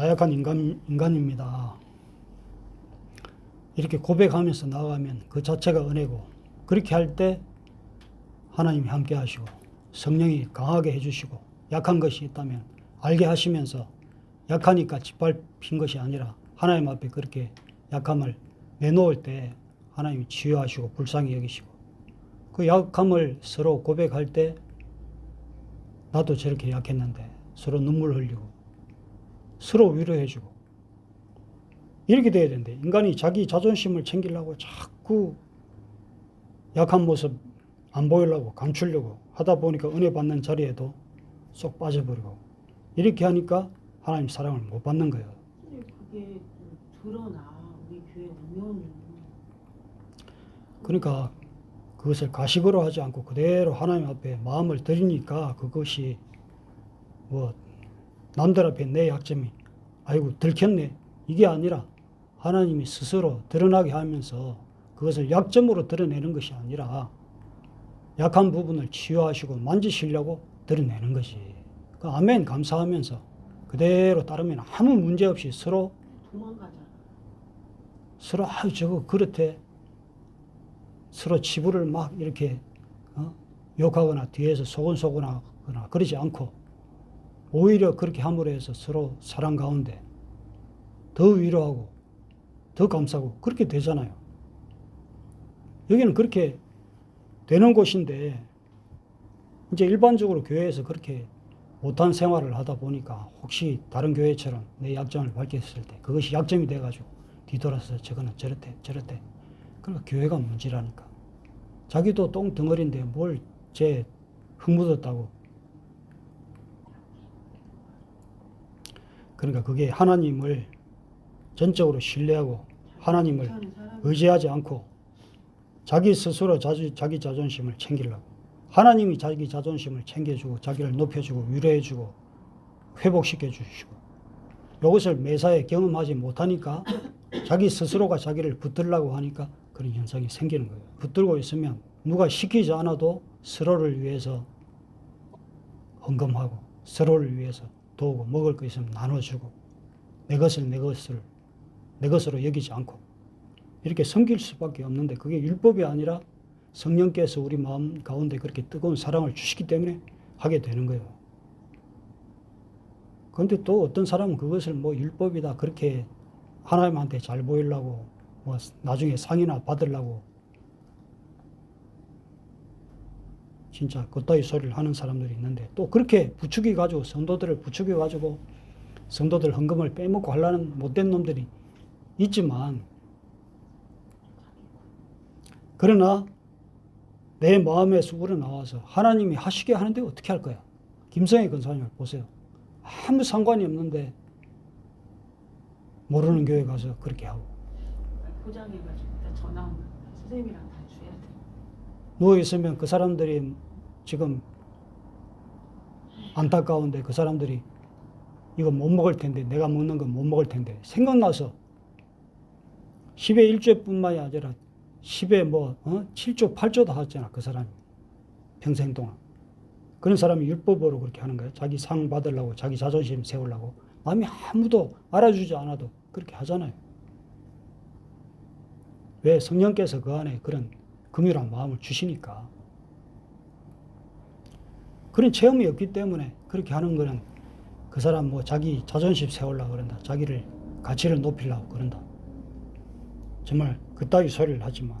나약한 인간, 인간입니다. 이렇게 고백하면서 나아가면 그 자체가 은혜고 그렇게 할 때 하나님이 함께 하시고 성령이 강하게 해주시고 약한 것이 있다면 알게 하시면서 약하니까 짓밟힌 것이 아니라 하나님 앞에 그렇게 약함을 내놓을 때 하나님이 치유하시고 불쌍히 여기시고 그 약함을 서로 고백할 때 나도 저렇게 약했는데 서로 눈물 흘리고 서로 위로해주고 이렇게 돼야 된대. 인간이 자기 자존심을 챙기려고 자꾸 약한 모습 안 보이려고 감추려고 하다 보니까 은혜 받는 자리에도 쏙 빠져버리고 이렇게 하니까 하나님 사랑을 못 받는 거예요. 그게 좀 드러나 우리 교회 그러니까 그것을 가식으로 하지 않고 그대로 하나님 앞에 마음을 드리니까 그것이 뭐 남들 앞에 내 약점이 아이고 들켰네 이게 아니라 하나님이 스스로 드러나게 하면서 그것을 약점으로 드러내는 것이 아니라 약한 부분을 치유하시고 만지시려고 드러내는 것이 그 아멘 감사하면서 그대로 따르면 아무 문제 없이 서로 도망가잖아. 서로 아 저거 그렇대 서로 치부를 막 이렇게 어? 욕하거나 뒤에서 소곤소곤하거나 그러지 않고 오히려 그렇게 함으로 해서 서로 사랑 가운데 더 위로하고 더 감싸고 그렇게 되잖아요. 여기는 그렇게 되는 곳인데 이제 일반적으로 교회에서 그렇게 못한 생활을 하다 보니까 혹시 다른 교회처럼 내 약점을 밝혔을 때 그것이 약점이 돼가지고 뒤돌아서 저거는 저렇대 저렇대 그러니까 교회가 문제라니까 자기도 똥덩어리인데 뭘 제 흙 묻었다고 그러니까 그게 하나님을 전적으로 신뢰하고 하나님을 의지하지 않고 자기 스스로 자기, 자기 자존심을 챙기려고 하나님이 자기 자존심을 챙겨주고 자기를 높여주고 위로해주고 회복시켜 주시고 이것을 매사에 경험하지 못하니까 자기 스스로가 자기를 붙들려고 하니까 그런 현상이 생기는 거예요. 붙들고 있으면 누가 시키지 않아도 서로를 위해서 헌금하고 서로를 위해서 도우고 먹을 거 있으면 나눠주고 내 것을 내 것을 내 것으로 여기지 않고 이렇게 섬길 수밖에 없는데 그게 율법이 아니라 성령께서 우리 마음 가운데 그렇게 뜨거운 사랑을 주시기 때문에 하게 되는 거예요. 그런데 또 어떤 사람은 그것을 뭐 율법이다 그렇게 하나님한테 잘 보이려고 뭐 나중에 상이나 받으려고 진짜 그따위 소리를 하는 사람들이 있는데 또 그렇게 부추기 가지고 성도들을 부추겨 가지고 성도들 헌금을 빼먹고 하려는 못된 놈들이 있지만 그러나 내 마음에서 우러나와서 하나님이 하시게 하는데 어떻게 할 거야? 김성애 권사님을 보세요. 아무 상관이 없는데 모르는 교회 가서 그렇게 하고 포장해가지고 전화 오면 선생님이랑 다 줘야 돼. 누워 있으면 그 사람들이 지금 안타까운데 그 사람들이 이거 못 먹을 텐데 내가 먹는 건 못 먹을 텐데. 생각나서 10의 1조뿐만이 아니라 10의 뭐 어? 7조 8조도 하잖아 그 사람이. 평생 동안. 그런 사람이 율법으로 그렇게 하는 거예요. 자기 상 받으려고 자기 자존심 세우려고. 남이 아무도 알아주지 않아도 그렇게 하잖아요. 왜 성령께서 그 안에 그런 긍휼한 마음을 주시니까 그런 체험이 없기 때문에 그렇게 하는 거는 그 사람 뭐 자기 자존심 세우려고 그런다 자기를 가치를 높이려고 그런다 정말 그따위 소리를 하지만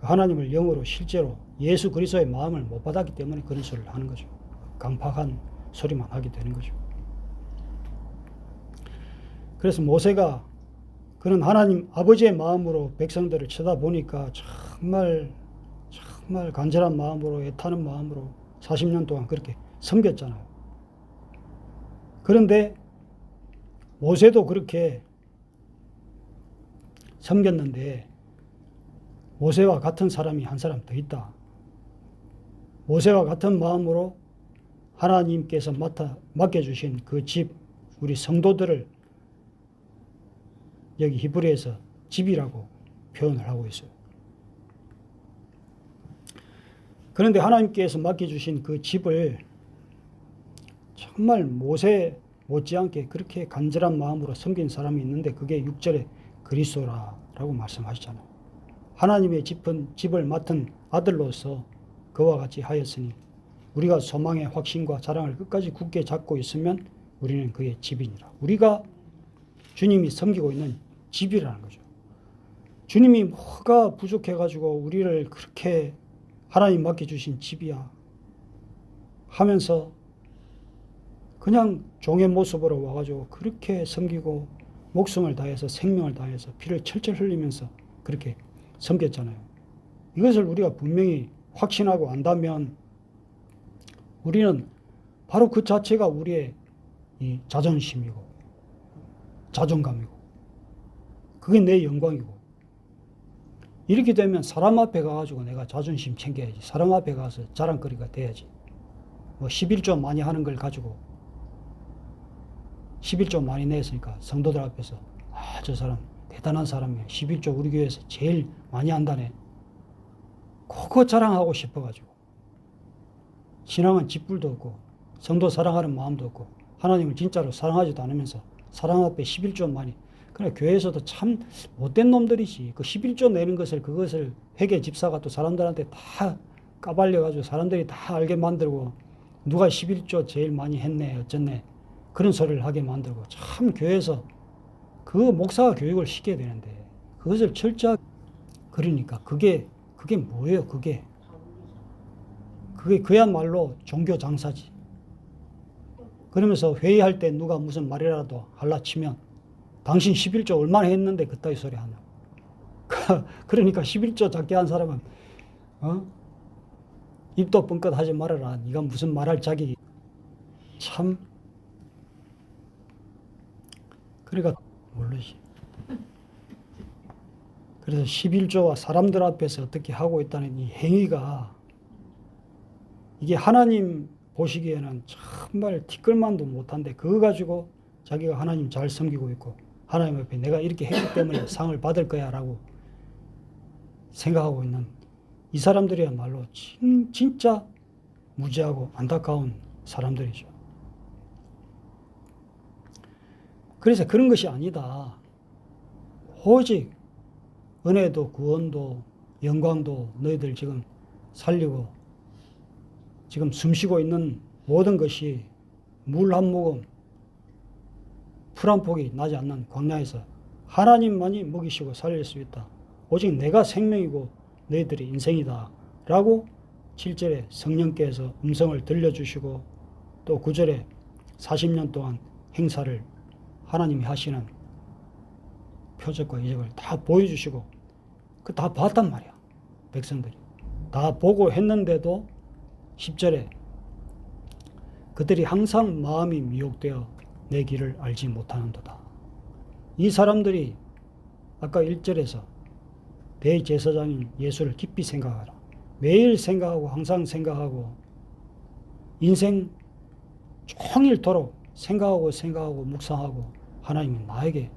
하나님을 영으로 실제로 예수 그리스도의 마음을 못 받았기 때문에 그런 소리를 하는 거죠. 강팍한 소리만 하게 되는 거죠. 그래서 모세가 그런 하나님 아버지의 마음으로 백성들을 쳐다보니까 정말 정말 간절한 마음으로 애타는 마음으로 40년 동안 그렇게 섬겼잖아요. 그런데 모세도 그렇게 섬겼는데 모세와 같은 사람이 한 사람 더 있다. 모세와 같은 마음으로 하나님께서 맡아 맡겨주신 그 집, 우리 성도들을 여기 히브리에서 집이라고 표현을 하고 있어요. 그런데 하나님께서 맡겨주신 그 집을 정말 모세 못지않게 그렇게 간절한 마음으로 섬긴 사람이 있는데 그게 6절에 그리스도라라고 말씀하시잖아요. 하나님의 집은 집을 맡은 아들로서 그와 같이 하였으니 우리가 소망의 확신과 자랑을 끝까지 굳게 잡고 있으면 우리는 그의 집이니라. 우리가 주님이 섬기고 있는 집이라는 거죠. 주님이 뭐가 부족해가지고 우리를 그렇게 하나님 맡겨주신 집이야 하면서 그냥 종의 모습으로 와가지고 그렇게 섬기고 목숨을 다해서 생명을 다해서 피를 철철 흘리면서 그렇게 섬겼잖아요. 이것을 우리가 분명히 확신하고 안다면 우리는 바로 그 자체가 우리의 이 자존심이고 자존감이고 그게 내 영광이고 이렇게 되면 사람 앞에 가가지고 내가 자존심 챙겨야지. 사람 앞에 가서 자랑거리가 돼야지. 뭐 11조 많이 하는 걸 가지고 11조 많이 냈으니까 성도들 앞에서 아 저 사람 대단한 사람이야. 11조 우리 교회에서 제일 많이 한다네. 그거 자랑하고 싶어가지고. 신앙은 짓불도 없고 성도 사랑하는 마음도 없고 하나님을 진짜로 사랑하지도 않으면서 사랑 앞에 11조 많이 그래 교회에서도 참 못된 놈들이지. 그 11조 내는 것을 그것을 회계 집사가 또 사람들한테 다 까발려 가지고 사람들이 다 알게 만들고 누가 11조 제일 많이 했네 어쩌네. 그런 소리를 하게 만들고 참 교회에서 그 목사가 교육을 시켜야 되는데 그것을 철저하게 그러니까 그게 그게 뭐예요 그게? 그게 그야말로 종교 장사지. 그러면서 회의할 때 누가 무슨 말이라도 할라 치면 당신 11조 얼마나 했는데 그따위 소리 하냐고 그러니까 11조 작게 한 사람은 어? 입도 뻥끗 하지 말아라. 네가 무슨 말할 자격이 참. 그러니까 모르지 그래서 11조와 사람들 앞에서 어떻게 하고 있다는 이 행위가 이게 하나님 보시기에는 정말 티끌만도 못한데 그거 가지고 자기가 하나님 잘 섬기고 있고 하나님 앞에 내가 이렇게 했기 때문에 상을 받을 거야 라고 생각하고 있는 이 사람들이야말로 진, 진짜 무지하고 안타까운 사람들이죠. 그래서 그런 것이 아니다. 오직 은혜도 구원도 영광도 너희들 지금 살리고 지금 숨쉬고 있는 모든 것이 물 한 모금 풀한 폭이 나지 않는 광야에서 하나님만이 먹이시고 살릴 수 있다. 오직 내가 생명이고 너희들이 인생이다. 라고 7절에 성령께서 음성을 들려주시고 또 9절에 40년 동안 행사를 하나님이 하시는 표적과 이적을 다 보여주시고 그 다 봤단 말이야. 백성들이. 다 보고 했는데도 10절에 그들이 항상 마음이 미혹되어 내 길을 알지 못하는도다. 이 사람들이 아까 1절에서 대제사장인 예수를 깊이 생각하라. 매일 생각하고 항상 생각하고 인생 종일토록 생각하고 생각하고 묵상하고 하나님은 나에게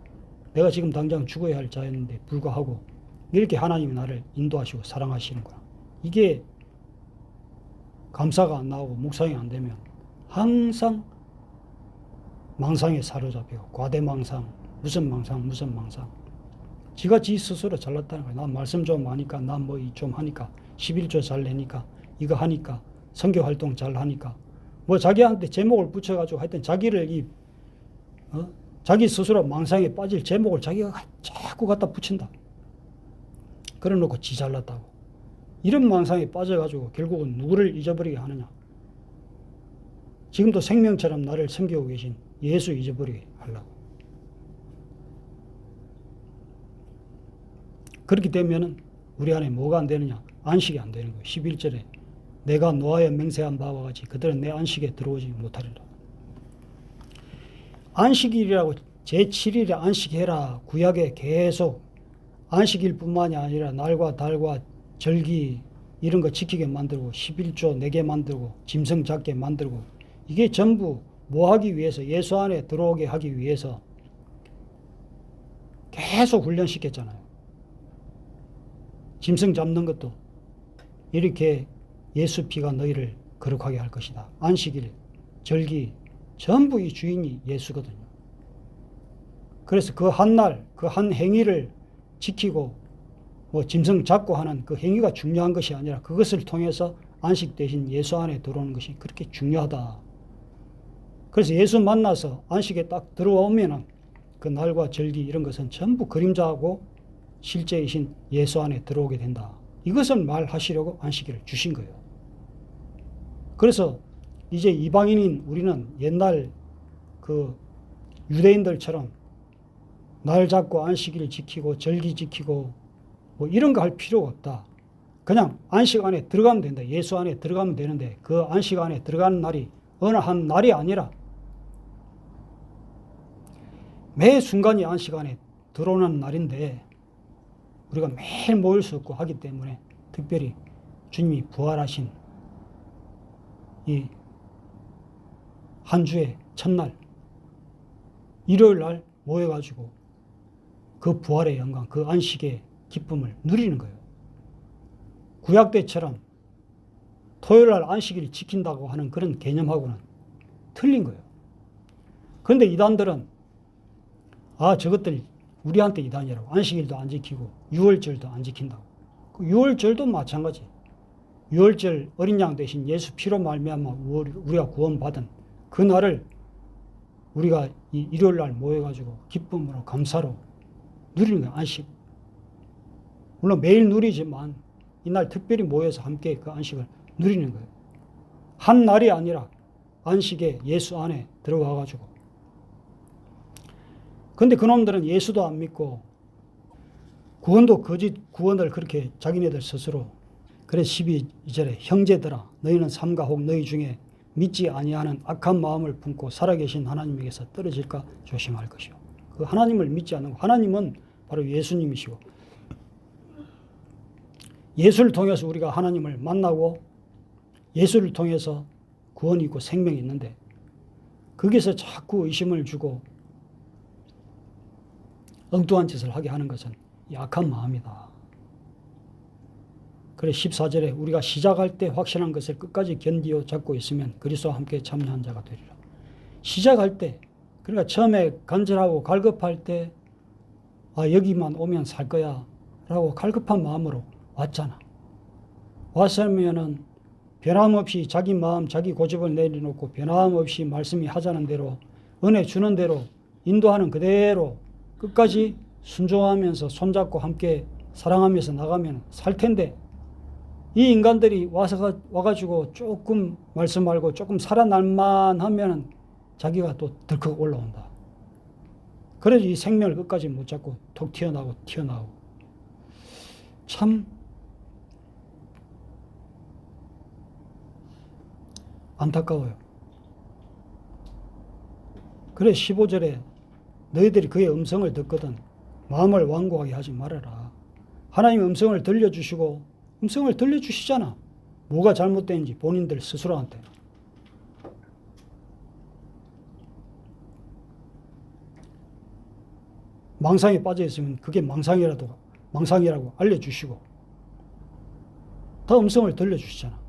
내가 지금 당장 죽어야 할 자였는데 불구하고 이렇게 하나님이 나를 인도하시고 사랑하시는구나. 이게 감사가 안 나오고 묵상이 안 되면 항상 망상에 사로잡히고 과대망상 무슨 망상 무슨 망상 지가 지 스스로 잘났다는 거야. 난 말씀 좀 하니까 난뭐좀 하니까 11조 잘 내니까 이거 하니까 선교 활동 잘 하니까 뭐 자기한테 제목을 붙여가지고 하여튼 자기를 이 어? 자기 스스로 망상에 빠질 제목을 자기가 자꾸 갖다 붙인다. 그래 놓고 지 잘났다고. 이런 망상에 빠져가지고 결국은 누구를 잊어버리게 하느냐. 지금도 생명처럼 나를 섬기고 계신 예수 잊어버리게 하려고. 그렇게 되면은 우리 안에 뭐가 안 되느냐? 안식이 안 되는 거예요. 11절에 내가 노하여 맹세한 바와 같이 그들은 내 안식에 들어오지 못하리라. 안식일이라고 제7일에 안식해라. 구약에 계속 안식일 뿐만이 아니라 날과 달과 절기 이런 거 지키게 만들고 11조 내게 만들고 짐승 잡게 만들고 이게 전부 뭐 하기 위해서 예수 안에 들어오게 하기 위해서 계속 훈련시켰잖아요. 짐승 잡는 것도 이렇게 예수 피가 너희를 거룩하게 할 것이다. 안식일, 절기, 전부 이 주인이 예수거든요. 그래서 그 한 날, 그 한 행위를 지키고 뭐 짐승 잡고 하는 그 행위가 중요한 것이 아니라 그것을 통해서 안식 대신 예수 안에 들어오는 것이 그렇게 중요하다. 그래서 예수 만나서 안식에 딱 들어오면은 그 날과 절기 이런 것은 전부 그림자하고 실제이신 예수 안에 들어오게 된다. 이것을 말하시려고 안식일을 주신 거예요. 그래서 이제 이방인인 우리는 옛날 그 유대인들처럼 날 잡고 안식일 지키고 절기 지키고 뭐 이런 거 할 필요가 없다. 그냥 안식 안에 들어가면 된다. 예수 안에 들어가면 되는데 그 안식 안에 들어가는 날이 어느 한 날이 아니라 매 순간이 안식 안에 들어오는 날인데 우리가 매일 모일 수 없고 하기 때문에 특별히 주님이 부활하신 이 한 주의 첫날 일요일 날 모여가지고 그 부활의 영광, 그 안식의 기쁨을 누리는 거예요. 구약 때처럼 토요일 날 안식일을 지킨다고 하는 그런 개념하고는 틀린 거예요. 그런데 이단들은 아 저것들 우리한테 이단이라고 안식일도 안 지키고 유월절도 안 지킨다고. 그 유월절도 마찬가지. 유월절 어린 양 대신 예수 피로 말미암아 우리가 구원받은 그 날을 우리가 이 일요일 날 모여가지고 기쁨으로 감사로 누리는 거야 안식. 물론 매일 누리지만 이날 특별히 모여서 함께 그 안식을 누리는 거예요. 한 날이 아니라 안식에 예수 안에 들어가 가지고. 근데 그놈들은 예수도 안 믿고 구원도 거짓 구원을 그렇게 자기네들 스스로 그래 12절에 형제들아 너희는 삼가 혹 너희 중에 믿지 아니하는 악한 마음을 품고 살아계신 하나님에게서 떨어질까 조심할 것이요. 그 하나님을 믿지 않는 하나님은 바로 예수님이시고 예수를 통해서 우리가 하나님을 만나고 예수를 통해서 구원이 있고 생명이 있는데 거기서 자꾸 의심을 주고 엉뚱한 짓을 하게 하는 것은 약한 마음이다. 그래 14절에 우리가 시작할 때 확신한 것을 끝까지 견디어 잡고 있으면 그리스도와 함께 참여한 자가 되리라. 시작할 때 그러니까 처음에 간절하고 갈급할 때 아, 여기만 오면 살 거야 라고 갈급한 마음으로 왔잖아. 왔으면은 변함없이 자기 마음, 자기 고집을 내려놓고 변함없이 말씀이 하자는 대로 은혜 주는 대로 인도하는 그대로 끝까지 순종하면서 손잡고 함께 사랑하면서 나가면 살 텐데 이 인간들이 와서 와가지고 조금 말씀 알고 조금 살아날만 하면 자기가 또 덜컥 올라온다. 그래서 이 생명을 끝까지 못 잡고 톡 튀어나오고 튀어나오고 참 안타까워요. 그래 15절에 너희들이 그의 음성을 듣거든 마음을 완고하게 하지 말아라. 하나님 음성을 들려주시고 음성을 들려주시잖아. 뭐가 잘못된지 본인들 스스로한테. 망상에 빠져 있으면 그게 망상이라도 망상이라고 알려주시고 다 음성을 들려주시잖아.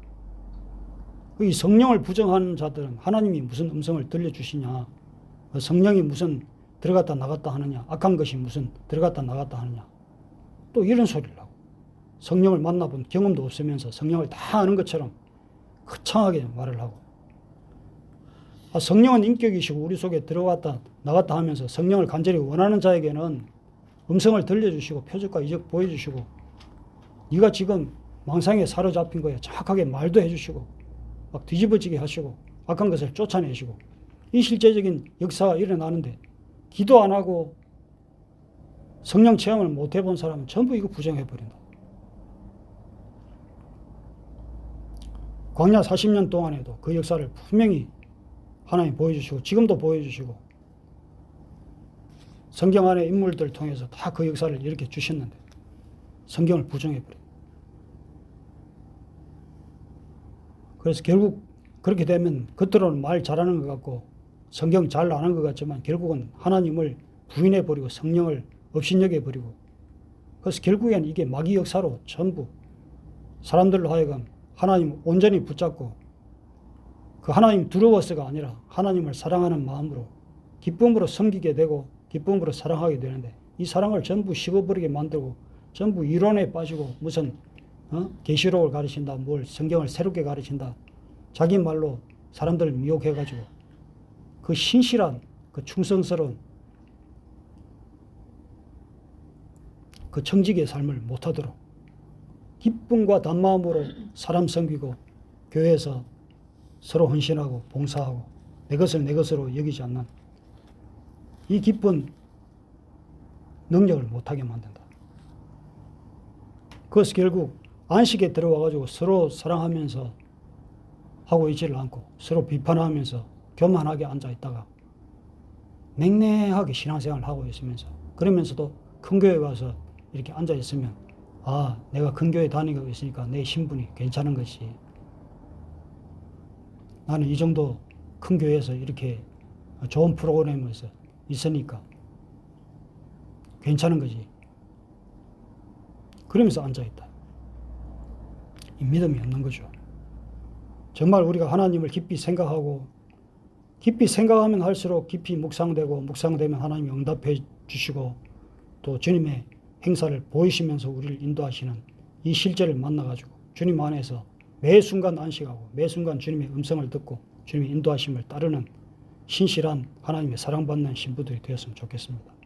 이 성령을 부정하는 자들은 하나님이 무슨 음성을 들려주시냐, 성령이 무슨 들어갔다 나갔다 하느냐, 악한 것이 무슨 들어갔다 나갔다 하느냐, 또 이런 소리를 하고 성령을 만나본 경험도 없으면서 성령을 다 아는 것처럼 거창하게 말을 하고 아, 성령은 인격이시고 우리 속에 들어갔다 나갔다 하면서 성령을 간절히 원하는 자에게는 음성을 들려주시고 표적과 이적 보여주시고 네가 지금 망상에 사로잡힌 거에 정확하게 말도 해주시고 막 뒤집어지게 하시고 악한 것을 쫓아내시고 이 실제적인 역사가 일어나는데 기도 안 하고 성령 체험을 못 해본 사람은 전부 이거 부정해 버린다. 광야 40년 동안에도 그 역사를 분명히 하나님 보여주시고 지금도 보여주시고 성경 안의 인물들 통해서 다 그 역사를 이렇게 주셨는데 성경을 부정해 버려. 그래서 결국 그렇게 되면 겉으로는 말 잘하는 것 같고 성경 잘 아는 것 같지만 결국은 하나님을 부인해 버리고 성령을 업신여겨 버리고 그래서 결국엔 이게 마귀 역사로 전부 사람들로 하여금 하나님 온전히 붙잡고 그 하나님 두려워서가 아니라 하나님을 사랑하는 마음으로 기쁨으로 섬기게 되고 기쁨으로 사랑하게 되는데 이 사랑을 전부 식어버리게 만들고 전부 이론에 빠지고 무슨 어? 계시록을 가르친다 뭘 성경을 새롭게 가르친다 자기 말로 사람들을 미혹해가지고 그 신실한 그 충성스러운 그 정직의 삶을 못하도록 기쁨과 단마음으로 사람 섬기고 교회에서 서로 헌신하고 봉사하고 내 것을 내 것으로 여기지 않는 이 기쁜 능력을 못하게 만든다. 그것이 결국 안식에 들어와가지고 서로 사랑하면서 하고 있지를 않고 서로 비판하면서 교만하게 앉아 있다가 냉랭하게 신앙생활을 하고 있으면서 그러면서도 큰 교회 가서 이렇게 앉아 있으면 아 내가 큰 교회 다니고 있으니까 내 신분이 괜찮은 것이 나는 이 정도 큰 교회에서 이렇게 좋은 프로그램에서 있으니까 괜찮은 거지. 그러면서 앉아 있다. 이 믿음이 없는 거죠. 정말 우리가 하나님을 깊이 생각하고 깊이 생각하면 할수록 깊이 묵상되고 묵상되면 하나님이 응답해 주시고 또 주님의 행사를 보이시면서 우리를 인도하시는 이 실제를 만나가지고 주님 안에서 매 순간 안식하고 매 순간 주님의 음성을 듣고 주님의 인도하심을 따르는 신실한 하나님의 사랑받는 신부들이 되었으면 좋겠습니다.